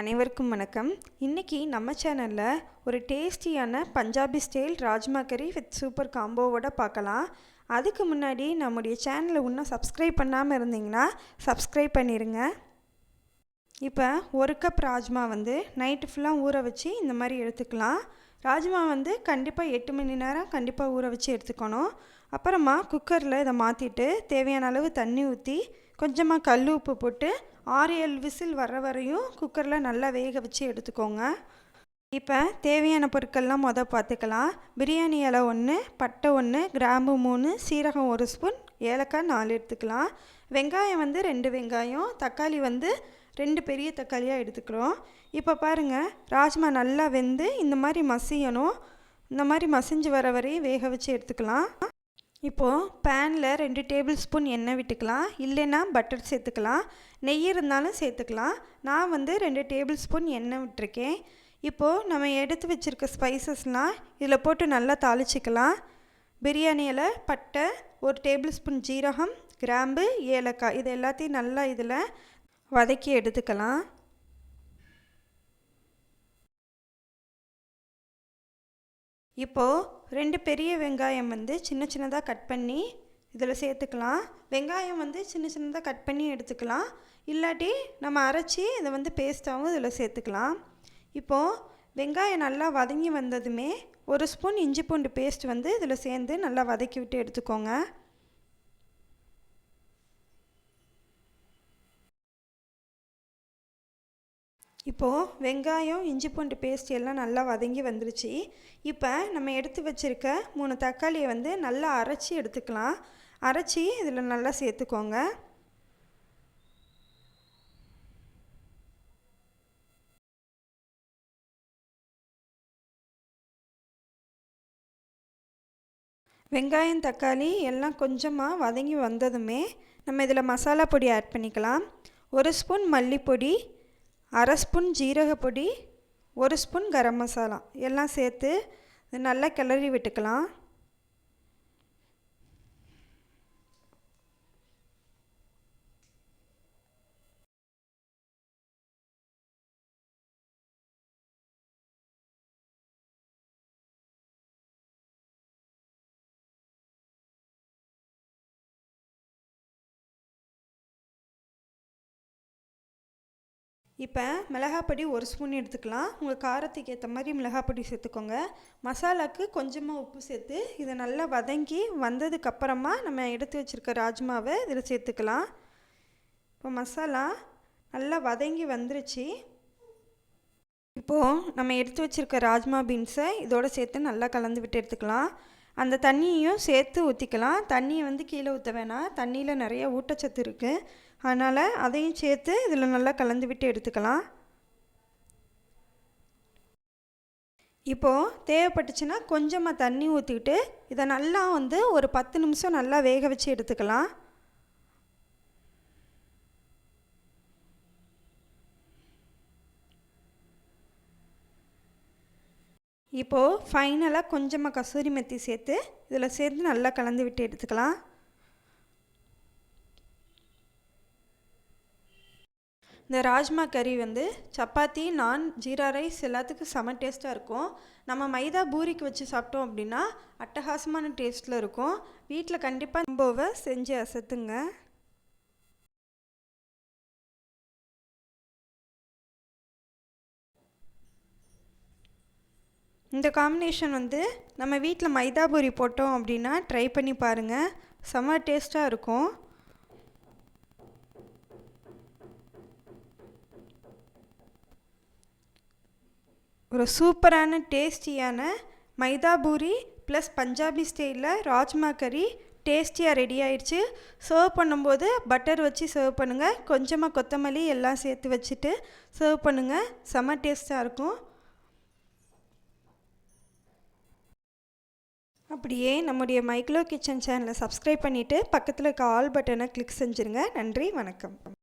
அனைவருக்கும் வணக்கம். இன்றைக்கி நம்ம சேனலில் ஒரு டேஸ்டியான பஞ்சாபி ஸ்டைல் ராஜ்மா கறி வித் சூப்பர் காம்போவோட பார்க்கலாம். அதுக்கு முன்னாடி நம்முடைய சேனலை இன்னும் சப்ஸ்கிரைப் பண்ணாமல் இருந்தீங்கன்னா சப்ஸ்கிரைப் பண்ணிடுங்க இப்போ ஒரு கப் ராஜ்மா வந்து நைட்டு ஃபுல்லாக ஊற வச்சு இந்த மாதிரி எடுத்துக்கலாம். ராஜ்மா வந்து கண்டிப்பாக எட்டு மணி நேரம் கண்டிப்பாக ஊற வச்சு எடுத்துக்கணும். அப்புறமா குக்கரில் இதை மாற்றிட்டு தேவையான அளவு தண்ணி ஊற்றி கொஞ்சமாக கல் உப்பு போட்டு ஆறு ஏழு விசில் வர்ற வரையும் குக்கரில் நல்லா வேக வச்சு எடுத்துக்கோங்க. இப்போ தேவையான பொருட்கள்லாம் மொதல் பார்த்துக்கலாம் பிரியாணி இலை ஒன்று பட்டை ஒன்று கிராம்பு மூணு சீரகம் ஒரு ஸ்பூன் ஏலக்காய் நாலு எடுத்துக்கலாம். வெங்காயம் வந்து ரெண்டு வெங்காயம் தக்காளி வந்து ரெண்டு பெரிய தக்காளியாக எடுத்துக்கிறோம். இப்போ பாருங்கள் ராஜ்மா நல்லா வெந்து இந்த மாதிரி மசியணும். இந்த மாதிரி மசிஞ்சு வர வரையும் வேக வச்சு எடுத்துக்கலாம். இப்போது பேனில் ரெண்டு டேபிள் ஸ்பூன் எண்ணெய் விட்டுக்கலாம். இல்லைன்னா பட்டர் சேர்த்துக்கலாம். நெய் இருந்தாலும் சேர்த்துக்கலாம். நான் வந்து ரெண்டு டேபிள் ஸ்பூன் எண்ணெய் விட்டுருக்கேன். இப்போது நம்ம எடுத்து வச்சுருக்க ஸ்பைசஸ்லாம் இதில் போட்டு நல்லா தாளிச்சிக்கலாம். பிரியாணியில் பட்டை ஒரு டேபிள் ஸ்பூன் ஜீரகம் கிராம்பு ஏலக்காய் இது எல்லாத்தையும் நல்லா இதில் வதக்கி எடுத்துக்கலாம். இப்போது ரெண்டு பெரிய வெங்காயம் வந்து சின்ன சின்னதாக கட் பண்ணி இதில் சேர்த்துக்கலாம். வெங்காயம் வந்து சின்ன சின்னதாக கட் பண்ணி எடுத்துக்கலாம். இல்லாட்டி நம்ம அரைச்சி இதை வந்து பேஸ்ட்டாகவும் இதில் சேர்த்துக்கலாம். இப்போது வெங்காயம் நல்லா வதங்கி வந்ததுமே ஒரு ஸ்பூன் இஞ்சி பூண்டு பேஸ்ட் வந்து இதில் சேர்ந்து நல்லா வதக்கி விட்டு எடுத்துக்கோங்க. இப்போது வெங்காயம் இஞ்சி பூண்டு பேஸ்ட் எல்லாம் நல்லா வதங்கி வந்துருச்சு. இப்போ நம்ம எடுத்து வச்சுருக்க மூணு தக்காளியை வந்து நல்லா அரைச்சி எடுத்துக்கலாம். அரைச்சி இதில் நல்லா சேர்த்துக்கோங்க. வெங்காயம் தக்காளி எல்லாம் கொஞ்சமாக வதங்கி வந்ததுமே நம்ம இதில் மசாலா பொடி ஆட் பண்ணிக்கலாம். ஒரு ஸ்பூன் மல்லிப்பொடி அரை ஸ்பூன் ஜீரகப்பொடி ஒரு ஸ்பூன் கரம் மசாலா. எல்லாம் சேர்த்து நல்லா கிளறி விட்டுக்கலாம். இப்போ மிளகாப்பொடி ஒரு ஸ்பூன் எடுத்துக்கலாம். உங்கள் காரத்துக்கு ஏற்ற மாதிரி மிளகாப்பொடி சேர்த்துக்கோங்க. மசாலாவுக்கு கொஞ்சமாக உப்பு சேர்த்து இதை நல்லா வதங்கி வந்ததுக்கப்புறமா நம்ம எடுத்து வச்சுருக்க ராஜ்மாவை இதில் சேர்த்துக்கலாம். இப்போ மசாலா நல்லா வதங்கி வந்துருச்சு. இப்போது நம்ம எடுத்து வச்சுருக்க ராஜ்மா பீன்ஸை இதோடு சேர்த்து நல்லா கலந்து விட்டு எடுத்துக்கலாம். அந்த தண்ணியையும் சேர்த்து ஊற்றிக்கலாம் தண்ணியை வந்து கீழே ஊற்ற வேணாம். தண்ணியில் நிறைய ஊட்டச்சத்து இருக்குது அதனால் அதையும் சேர்த்து இதில் நல்லா கலந்து விட்டு எடுத்துக்கலாம். இப்போது தேவைப்பட்டுச்சுன்னா கொஞ்சமாக தண்ணி ஊற்றிக்கிட்டு இதை நல்லா வந்து ஒரு பத்து நிமிஷம் நல்லா வேக வச்சு எடுத்துக்கலாம். இப்போது ஃபைனலாக கொஞ்சமாக கசூரி மெத்தி சேர்த்து இதில் சேர்த்து நல்லா கலந்து விட்டு எடுத்துக்கலாம். இந்த ராஜ்மா கறி வந்து சப்பாத்தி நான் ஜீரா ரைஸ் எல்லாத்துக்கும் செம டேஸ்ட்டாக இருக்கும். நம்ம மைதா பூரிக்கு வச்சு சாப்பிட்டோம் அப்படின்னா அட்டகாசமான டேஸ்ட்டில் இருக்கும். வீட்டில் கண்டிப்பாக ரொம்பவை செஞ்சு அசத்துங்க. இந்த காம்பினேஷன் வந்து நம்ம வீட்டில் மைதா பூரி போட்டோம் அப்படின்னா ட்ரை பண்ணி பாருங்கள் செம்ம டேஸ்ட்டாக இருக்கும். ஒரு சூப்பரான டேஸ்டியான மைதா பூரி ப்ளஸ் பஞ்சாபி ஸ்டைலில் ராஜ்மா கறி டேஸ்டியாக ரெடி ஆயிடுச்சு சர்வ் பண்ணும்போது பட்டர் வச்சு சர்வ் பண்ணுங்கள் கொஞ்சமாக கொத்தமல்லி எல்லாம் சேர்த்து வச்சுட்டு சர்வ் பண்ணுங்கள் செம்ம டேஸ்ட்டாக இருக்கும். அப்படியே நம்முடைய மைக்லோ கிச்சன் சேனலை சப்ஸ்கிரைப் பண்ணிவிட்டு பக்கத்தில் இருக்க ஆல் பட்டனை கிளிக் செஞ்சுருங்க. நன்றி வணக்கம்.